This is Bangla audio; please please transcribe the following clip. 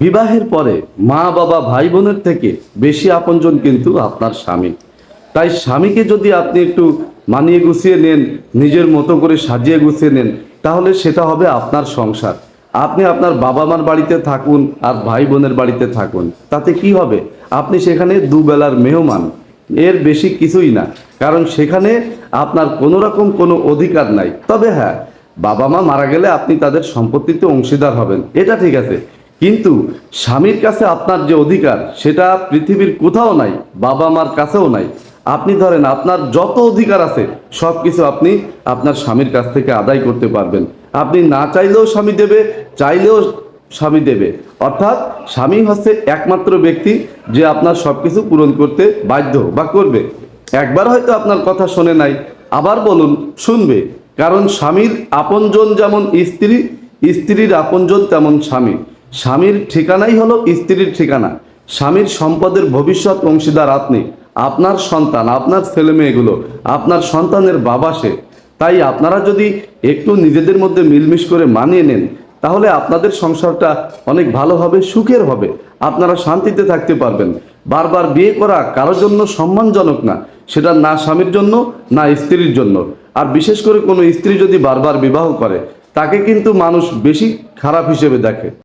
বিবাহের পরে মা, বাবা, ভাই বোনের থেকে বেশি আপনজন কিন্তু আপনার স্বামী। তাই স্বামীকে যদি আপনি একটু মানিয়ে গুছিয়ে নেন, নিজের মতো করে সাজিয়ে গুছিয়ে নেন, তাহলে সেটা হবে আপনার সংসার। আপনি আপনার বাবা মার বাড়িতে থাকুন আর ভাই বোনের বাড়িতে থাকুন। তাতে কি হবে? আপনি সেখানে দুবেলার মেহমান। এর বেশি কিছুই না। কারণ সেখানে আপনার কোনো রকম কোনো অধিকার নাই। তবে হ্যাঁ বাবা মা মারা গেলে আপনি তাদের সম্পত্তিতে অংশীদার হবেন। এটা ঠিক আছে। কিন্তু স্বামীর কাছে আপনার যে অধিকার, সেটা পৃথিবীর কোথাও নাই, বাবা মার কাছেও নাই। আপনি ধরেন আপনার যত অধিকার আছে সব কিছু আপনি আপনার স্বামীর কাছ থেকে আদায় করতে পারবেন। আপনি না চাইলেও স্বামী দেবে, চাইলেও স্বামী দেবে। অর্থাৎ স্বামী হচ্ছে একমাত্র ব্যক্তি যে আপনার সব কিছু পূরণ করতে বাধ্য বা করবে। একবার হয়তো আপনার কথা শোনে নাই, আবার বলুন, শুনবে। কারণ স্বামীর আপনজন যেমন স্ত্রী, স্ত্রীর আপনজন তেমন স্বামী। স্বামীর ঠিকানাই হলো স্ত্রীর ঠিকানা। স্বামীর সম্পদের ভবিষ্যৎ অংশীদার আপনি আপনার সন্তান, আপনার ছেলে মেয়েগুলো, আপনার সন্তানের বাবা সে। তাই আপনারা যদি একটু নিজেদের মধ্যে মিলমিশ করে মানিয়ে নেন, তাহলে আপনাদের সংসারটা অনেক ভালো হবে, সুখের হবে। আপনারা শান্তিতে থাকতে পারবেন। বারবার বিয়ে করা কারোর জন্য সম্মানজনক না। সেটা না স্বামীর জন্য, না স্ত্রীর জন্য। আর বিশেষ করে কোনো স্ত্রী যদি বারবার বিবাহ করে, তাকে কিন্তু মানুষ বেশি খারাপ হিসেবে দেখে।